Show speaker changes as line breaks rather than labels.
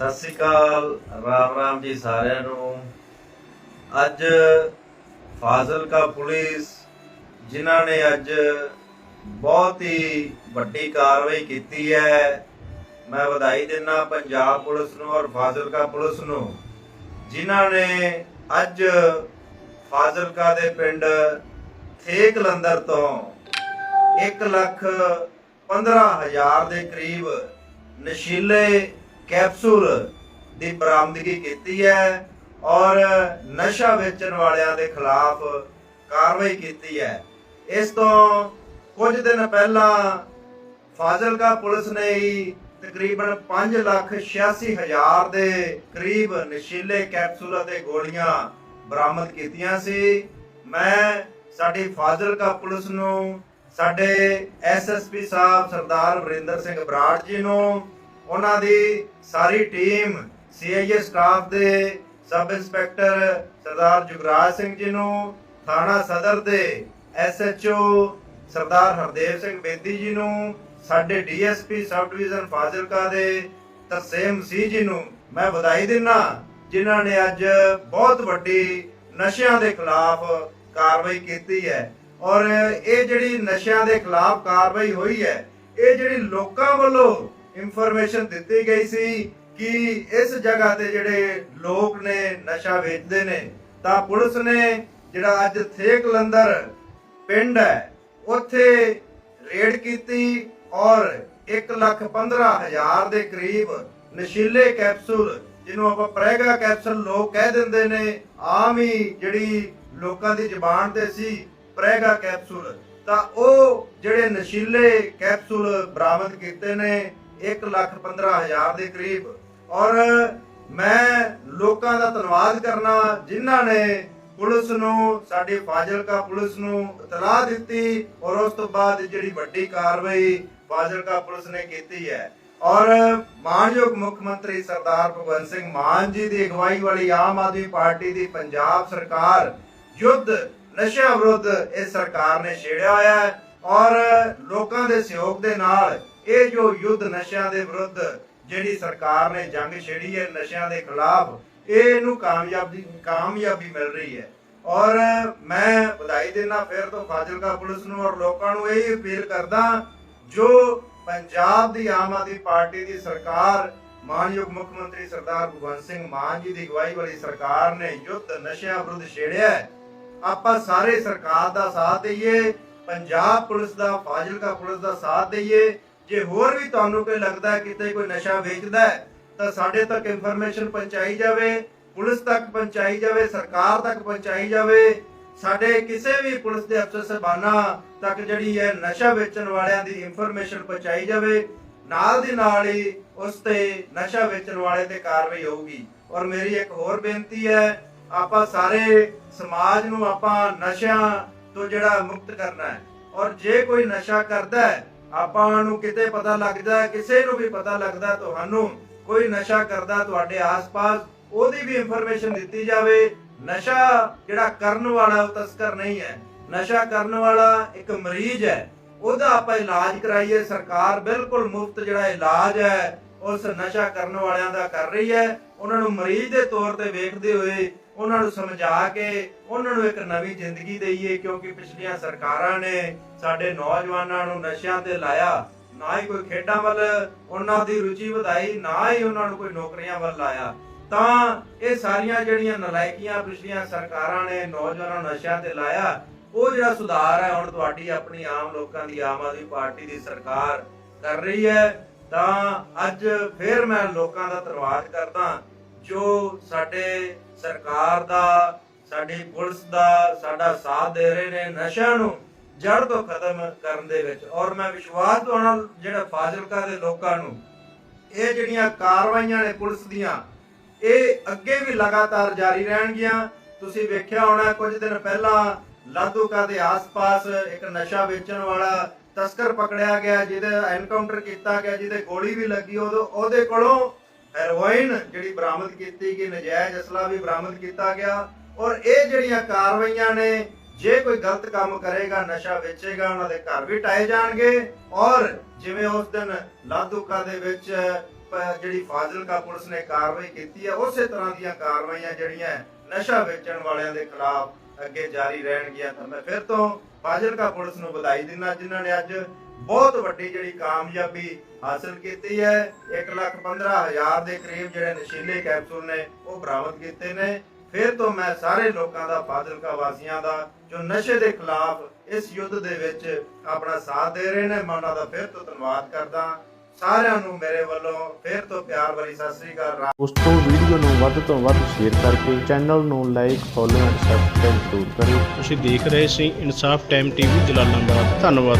ਸਤਿ ਸ੍ਰੀ ਅਕਾਲ, ਰਾਮ ਰਾਮ ਜੀ ਸਾਰਿਆਂ ਨੂੰ। ਅੱਜ ਫਾਜ਼ਿਲਕਾ ਪੁਲਿਸ, ਜਿਨ੍ਹਾਂ ਨੇ ਅੱਜ ਬਹੁਤ ਹੀ ਵੱਡੀ ਕਾਰਵਾਈ ਕੀਤੀ ਹੈ। ਮੈਂ ਵਧਾਈ ਦਿੰਦਾ ਪੰਜਾਬ ਪੁਲਿਸ ਨੂੰ ਔਰ ਫਾਜ਼ਿਲਕਾ ਪੁਲਿਸ ਨੂੰ, ਜਿਨ੍ਹਾਂ ਨੇ ਅੱਜ ਫਾਜ਼ਿਲਕਾ ਦੇ ਪਿੰਡ ਥੇਕ ਲੰਦਰ ਤੋਂ 1 ਲੱਖ 15 ਹਜ਼ਾਰ ਦੇ ਕਰੀਬ ਨਸ਼ੀਲੇ ਕੈਪਸੂਲ ਦੀ ਬਰਾਮਦਗੀ ਕੀਤੀ ਹੈ ਔਰ ਨਸ਼ਾ ਵੇਚਣ ਵਾਲਿਆਂ ਦੇ ਖਿਲਾਫ ਕਾਰਵਾਈ ਕੀਤੀ ਹੈ। ਇਸ ਤੋਂ ਕੁਝ ਦਿਨ ਪਹਿਲਾਂ ਫਾਜ਼ਿਲਕਾ ਪੁਲਿਸ ਨੇ ਹੀ ਤਕਰੀਬਨ 5 ਲੱਖ 86 ਹਜ਼ਾਰ ਦੇ ਕਰੀਬ ਨਸ਼ੀਲੇ ਕੈਪਸੂਲ ਅਤੇ ਗੋਲੀਆਂ ਬਰਾਮਦ ਕੀਤੀਆਂ ਸੀ। ਮੈਂ ਸਾਡੀ ਫਾਜ਼ਿਲਕਾ ਪੁਲਿਸ ਨੂੰ, ਸਾਡੇ ਐਸਐਸਪੀ ਸਾਹਿਬ ਸਰਦਾਰ ਵਰਿੰਦਰ ਸਿੰਘ ਬਰਾੜ ਜੀ ਨੂੰ ਉਹਨਾਂ ਦੀ ਸਾਰੀ ਟੀਮ ਸੀਆਈਏ ਸਟਾਫ ਦੇ ਸਬ ਇੰਸਪੈਕਟਰ ਸਰਦਾਰ ਜੁਗਰਾਜ ਸਿੰਘ ਜੀ ਨੂੰ, ਥਾਣਾ ਸਦਰ ਦੇ ਐਸਐਚਓ ਸਰਦਾਰ ਹਰਦੇਵ ਸਿੰਘ ਬੇਦੀ ਜੀ ਨੂੰ, ਸਾਡੇ ਡੀਐਸਪੀ ਸਬ ਡਿਵੀਜ਼ਨ ਫਾਜ਼ਿਲਕਾ ਦੇ ਤਰਸੇਮ ਮਸੀਹ ਜੀ ਨੂੰ ਮੈਂ ਵਧਾਈ ਦਿੰਦਾ ਜਿਨ੍ਹਾਂ ਨੇ ਅੱਜ ਬਹੁਤ ਵੱਡੀ ਨਸ਼ਿਆਂ ਦੇ ਖਿਲਾਫ ਕਾਰਵਾਈ ਕੀਤੀ ਹੈ। ਔਰ ਇਹ ਜਿਹੜੀ ਨਸ਼ਿਆਂ ਦੇ ਖਿਲਾਫ ਕਾਰਵਾਈ ਹੋਈ ਹੈ, ਇਹ ਜਿਹੜੀ ਲੋਕਾਂ ਵੱਲੋਂ ਇਨਫੋਰਮੇਸ਼ਨ ਦਿੱਤੀ ਗਈ ਸੀ ਕਿ ਇਸ ਜਗ੍ਹਾ ਤੇ ਜਿਹੜੇ ਲੋਕ ਨੇ, ਨਸ਼ਾ ਵੇਚਦੇ ਨੇ, ਤਾਂ ਪੁਲਿਸ ਨੇ ਜਿਹੜਾ ਅੱਜ ਥੇਕ ਪਿੰਡ ਹੈ, ਉੱਥੇ ਰੇਡ ਕੀਤੀ ਔਰ 1 ਲੱਖ 15 ਹਜ਼ਾਰ ਦੇ ਕਰੀਬ ਨਸ਼ੀਲੇ ਕੈਪਸੂਲ, ਜਿਹਨੂੰ ਆਪਾਂ ਪ੍ਰੈਗਾ ਕੈਪਸੂਲ ਲੋਕ ਕਹਿ ਦਿੰਦੇ ਨੇ, ਆਮ ਹੀ ਜਿਹੜੀ ਲੋਕਾਂ ਦੀ ਜ਼ੁਬਾਨ ਤੇ ਸੀ, ਪ੍ਰੈਗਾ ਕੈਪਸੂਲ। ਤਾਂ ਉਹ ਜਿਹੜੇ ਨਸ਼ੀਲੇ ਕੈਪਸੂਲ ਬਰਾਮਦ ਕੀਤੇ ਨੇ 1 ਲੱਖ 15 ਹਜ਼ਾਰ ਦੇ ਕਰੀਬ। ਔਰ ਮੈਂ ਲੋਕਾਂ ਦਾ ਧੰਨਵਾਦ ਕਰਨਾ, ਜਿਨ੍ਹਾਂ ਨੇ ਪੁਲਿਸ ਨੂੰ, ਸਾਡੀ ਫਾਜ਼ਿਲਕਾ ਪੁਲਿਸ ਨੂੰ ਇਤਲਾਹ ਦਿੱਤੀ ਔਰ ਉਸ ਤੋਂ ਬਾਅਦ ਜਿਹੜੀ ਵੱਡੀ ਕਾਰਵਾਈ ਫਾਜ਼ਿਲਕਾ ਪੁਲਿਸ ਨੇ ਕੀਤੀ ਹੈ। ਔਰ ਮਾਨਯੋਗ ਮੁੱਖ ਮੰਤਰੀ ਸਰਦਾਰ ਭਗਵੰਤ ਸਿੰਘ ਮਾਨ ਜੀ ਦੀ ਅਗਵਾਈ ਵਾਲੀ ਆਮ ਆਦਮੀ ਪਾਰਟੀ ਦੀ ਪੰਜਾਬ ਸਰਕਾਰ ਯੁੱਧ, ਨਸ਼ਿਆਂ ਵਿਰੁੱਧ ਇਸ ਸਰਕਾਰ ਨੇ ਛੇੜਿਆ ਹੋਇਆ ਹੈ। ਔਰ ਲੋਕਾਂ ਦੇ ਸਹਿਯੋਗ ਦੇ ਨਾਲ ਇਹ ਜੋ ਯੁੱਧ ਨਸ਼ਿਆਂ ਦੇ ਵਿਰੁੱਧ ਜਿਹੜੀ ਸਰਕਾਰ ਨੇ ਜੰਗ ਛੇੜੀ ਹੈ, ਨਸ਼ਿਆਂ ਦੇ ਖਿਲਾਫ ਇਹ ਇਹਨੂੰ ਕਾਮਯਾਬੀ ਕਾਮਯਾਬੀ ਮਿਲ ਰਹੀ ਹੈ। ਔਰ ਮੈਂ ਵਧਾਈ ਦਿੰਦਾ ਫਿਰ ਤੋਂ ਫਾਜ਼ਿਲਕਾ ਪੁਲਿਸ ਨੂੰ ਔਰ ਲੋਕਾਂ ਨੂੰ ਇਹ ਅਪੀਲ ਕਰਦਾ, ਜੋ ਪੰਜਾਬ ਦੀ ਆਮ ਆਦਮੀ ਪਾਰਟੀ ਦੀ ਸਰਕਾਰ, ਮਾਨਯੋਗ ਮੁੱਖ ਮੰਤਰੀ ਸਰਦਾਰ ਭਗਵੰਤ ਸਿੰਘ ਮਾਨ ਜੀ ਦੀ ਅਗਵਾਈ ਵਾਲੀ ਸਰਕਾਰ ਨੇ ਯੁੱਧ ਨਸ਼ਿਆਂ ਵਿਰੁੱਧ ਛੇੜਿਆ ਹੈ, ਆਪਾਂ ਸਾਰੇ ਸਰਕਾਰ ਦਾ ਸਾਥ ਦਈਏ, ਪੰਜਾਬ ਪੁਲਿਸ ਦਾ, ਫਾਜ਼ਿਲਕਾ ਪੁਲਿਸ ਦਾ ਸਾਥ ਦਈਏ ਜੇ ਹੋਰ ਵੀ ਤੁਹਾਨੂੰ ਕੋਈ ਲੱਗਦਾ ਕਿਤੇ ਕੋਈ ਨਸ਼ਾ ਵੇਚਦਾ ਹੈ, ਤਾਂ ਸਾਡੇ ਤੱਕ ਇਨਫੋਰਮੇਸ਼ਨ ਪਹੁੰਚਾਈ ਜਾਵੇ, ਪੁਲਿਸ ਤੱਕ ਪਹੁੰਚਾਈ ਜਾਵੇ, ਸਰਕਾਰ ਤੱਕ ਪਹੁੰਚਾਈ ਜਾਵੇ, ਸਾਡੇ ਕਿਸੇ ਵੀ ਪੁਲਿਸ ਦੇ ਅਫਸਰ ਸਹਿਬਾਨਾਂ ਤੱਕ ਜਿਹੜੀ ਹੈ ਨਸ਼ਾ ਵੇਚਣ ਵਾਲਿਆਂ ਦੀ ਇਨਫੋਰਮੇਸ਼ਨ ਪਹੁੰਚਾਈ ਜਾਵੇ, ਨਾਲ ਦੀ ਨਾਲ ਹੀ ਉਸ ਤੇ ਨਸ਼ਾ ਵੇਚਣ ਵਾਲੇ ਤੇ ਕਾਰਵਾਈ ਹੋਊਗੀ। ਔਰ ਮੇਰੀ ਇੱਕ ਹੋਰ ਬੇਨਤੀ ਹੈ, ਆਪਾਂ ਸਾਰੇ ਸਮਾਜ ਨੂੰ ਆਪਾਂ ਨਸ਼ਿਆਂ ਤੋਂ ਜਿਹੜਾ ਮੁਕਤ ਕਰਨਾ ਹੈ। ਔਰ ਜੇ ਕੋਈ ਨਸ਼ਾ ਕਰਦਾ ਹੈ ਆਪਾਂ ਨੂੰ ਕਿਤੇ ਪਤਾ ਲੱਗਦਾ, ਕਿਸੇ ਨੂੰ ਵੀ ਪਤਾ ਲੱਗਦਾ, ਤੁਹਾਨੂੰ ਕੋਈ ਨਸ਼ਾ ਕਰਦਾ ਤੁਹਾਡੇ ਆਸ-ਪਾਸ, ਉਹਦੀ ਵੀ ਇਨਫੋਰਮੇਸ਼ਨ ਦਿੱਤੀ ਜਾਵੇ। ਨਸ਼ਾ ਜਿਹੜਾ ਕਰਨ ਵਾਲਾ, ਉਹ ਤਸਕਰ ਨਹੀਂ ਹੈ। ਨਸ਼ਾ ਕਰਨ ਵਾਲਾ ਇੱਕ ਮਰੀਜ਼ ਹੈ। ਉਹਦਾ ਆਪਾਂ ਇਲਾਜ ਕਰਾਈਏ। ਸਰਕਾਰ ਬਿਲਕੁਲ ਮੁਫਤ ਜਿਹੜਾ ਇਲਾਜ ਹੈ ਉਸ ਨਸ਼ਾ ਕਰਨ ਵਾਲਿਆਂ ਦਾ ਕਰ ਰਹੀ ਹੈ। ਉਹਨਾਂ ਨੂੰ ਮਰੀਜ਼ ਦੇ ਤੌਰ ਤੇ ਵੇਖਦੇ ਹੋਏ ਉਹਨਾਂ ਨੂੰ ਸਮਝਾ ਕੇ ਉਹਨਾਂ ਨੂੰ ਇੱਕ ਨਵੀਂ ਜ਼ਿੰਦਗੀ ਦਈਏ, ਕਿਉਂਕਿ ਪਿਛਲੀਆਂ ਸਰਕਾਰਾਂ ਨੇ ਸਾਡੇ ਨੌਜਵਾਨਾਂ ਨੂੰ ਨਸ਼ਿਆਂ ਤੇ ਲਾਇਆ। ਨਾ ਹੀ ਕੋਈ ਖੇਡਾਂ ਵੱਲ ਉਹਨਾਂ ਦੀ ਰੁਚੀ ਵਧਾਈ, ਨਾ ਹੀ ਉਹਨਾਂ ਨੂੰ ਕੋਈ ਨੌਕਰੀਆਂ ਵੱਲ ਲਾਇਆ। ਤਾਂ ਇਹ ਸਾਰੀਆਂ ਜਿਹੜੀਆਂ ਨਲਾਇਕੀਆਂ ਪਿਛਲੀਆਂ ਸਰਕਾਰਾਂ ਨੇ ਨੌਜਵਾਨਾਂ ਨੂੰ ਨਸ਼ਿਆਂ ਤੇ ਲਾਇਆ, ਉਹ ਜਿਹੜਾ ਸੁਧਾਰ ਹੈ, ਹੁਣ ਤੁਹਾਡੀ ਆਪਣੀ ਆਮ ਲੋਕਾਂ ਦੀ, ਆਮ ਆਦਮੀ ਪਾਰਟੀ ਦੀ ਸਰਕਾਰ ਕਰ ਰਹੀ ਹੈ। ਤਾਂ ਅੱਜ ਫਿਰ ਮੈਂ ਲੋਕਾਂ ਦਾ ਧੰਨਵਾਦ ਕਰਦਾ ਜੋ ਸਾਡੇ ਸਰਕਾਰ ਦਾ, ਸਾਡੀ ਪੁਲਿਸ ਦਾ, ਸਾਡਾ ਸਾਥ ਦੇ ਰਹੇ ਨੇ ਨਸ਼ਿਆਂ ਨੂੰ ਜੜ ਤੋਂ ਖਤਮ ਕਰਨ ਦੇ ਵਿੱਚ। ਔਰ ਮੈਂ ਵਿਸ਼ਵਾਸ ਦਵਾਉਣਾ ਜਿਹੜਾ ਫਾਜ਼ਿਲਕਾ ਦੇ ਲੋਕਾਂ ਨੂੰ, ਇਹ ਜਿਹੜੀਆਂ ਕਾਰਵਾਈਆਂ ਨੇ ਪੁਲਿਸ ਦੀਆਂ, ਇਹ ਅੱਗੇ ਵੀ ਲਗਾਤਾਰ ਜਾਰੀ ਰਹਿਣਗੀਆਂ। ਤੁਸੀਂ ਵੇਖਿਆ ਹੋਣਾ, ਕੁਝ ਦਿਨ ਪਹਿਲਾਂ ਲਾਦੂਕਾ ਦੇ ਆਸ-ਪਾਸ ਇੱਕ ਨਸ਼ਾ ਵੇਚਣ ਵਾਲਾ ਤਸਕਰ ਪਕੜਿਆ ਗਿਆ, ਜਿਹਦੇ ਐਨਕਾਊਂਟਰ ਕੀਤਾ ਗਿਆ, ਜਿਹਦੇ ਗੋਲੀ ਵੀ ਲੱਗੀ ਉਦੋਂ ਉਹਦੇ ਕੋਲੋਂ ਹੈਰੋਇਨ ਜਿਹੜੀ ਬਰਾਮਦ ਕੀਤੀ ਗਈ, ਨਜਾਇਜ਼ ਅਸਲਾ ਵੀ ਬਰਾਮਦ ਕੀਤਾ ਗਿਆ ਔਰ ਇਹ ਜਿਹੜੀਆਂ ਕਾਰਵਾਈਆਂ ਨੇ, ਜੇ ਕੋਈ ਗਲਤ ਕੰਮ ਕਰੇਗਾ, ਨਸ਼ਾ ਵੇਚੇਗਾ, ਉਹਨਾਂ ਦੇ ਘਰ ਵੀ ਟਾਏ ਜਾਣਗੇ ਔਰ ਜਿਵੇਂ ਉਸ ਦਿਨ ਲਾਦੂਕਾ ਦੇ ਵਿੱਚ ਜਿਹੜੀ ਫਾਜ਼ਿਲਕਾ ਪੁਲਿਸ ਨੇ ਕਾਰਵਾਈ ਕੀਤੀ ਹੈ, ਉਸੇ ਤਰ੍ਹਾਂ ਦੀਆਂ ਕਾਰਵਾਈਆਂ ਜਿਹੜੀਆਂ ਨਸ਼ਾ ਵੇਚਣ ਵਾਲਿਆਂ ਦੇ ਖਿਲਾਫ ਅੱਗੇ ਜਾਰੀ ਰਹਿਣਗੀਆਂ ਤਾਂ ਮੈਂ ਫਿਰ ਤੋਂ ਫਾਜ਼ਿਲਕਾ ਪੁਲਿਸ ਨੂੰ ਵਧਾਈ ਦਿੰਦਾ ਜਿਨ੍ਹਾਂ ਨੇ ਅੱਜ ਬਹੁਤ ਵੱਡੀ ਜਿਹੜੀ ਕਾਮਯਾਬੀ ਹਾਸਲ ਕੀਤੀ ਹੈ। 115000 ਦੇ ਕਰੀਬ ਜਿਹੜੇ ਨਸ਼ੀਲੇ ਕੈਪਸੂਲ ਨੇ, ਉਹ ਬਰਾਮਦ ਕੀਤੇ ਨੇ। ਫਿਰ ਤੋਂ ਮੈਂ ਸਾਰੇ ਲੋਕਾਂ ਦਾ ਫਾਜ਼ਿਲਕਾ ਵਾਸੀਆਂ ਦਾ, ਜੋ ਨਸ਼ੇ ਦੇ ਖਿਲਾਫ ਇਸ ਯੁੱਧ ਦੇ ਵਿੱਚ ਆਪਣਾ ਸਾਥ ਦੇ ਰਹੇ ਨੇ, ਮੈਂ ਉਹਨਾਂ ਦਾ ਫਿਰ ਤੋਂ ਧੰਨਵਾਦ ਕਰਦਾ। ਸਾਰਿਆਂ ਨੂੰ ਮੇਰੇ ਵੱਲੋਂ ਫਿਰ ਤੋਂ ਪਿਆਰ ਭਰੀ ਸਤਿ ਸ੍ਰੀ ਅਕਾਲ
ਦੋਸਤੋ ਵੀਡੀਓ ਨੂੰ ਵੱਧ ਤੋਂ ਵੱਧ ਸ਼ੇਅਰ ਕਰਕੇ ਚੈਨਲ ਨੂੰ ਲਾਈਕ ਫੋਲੋ ਐਂਡ ਸਬਸਕ੍ਰਾਈਬ ਜ਼ਰੂਰ ਕਰਿਓ।
ਤੁਸੀਂ ਦੇਖ ਰਹੇ ਸੀ ਇਨਸਾਫ ਟਾਈਮ ਟੀਵੀ ਜਲਾਲਾਬਾਦ। ਧੰਨਵਾਦ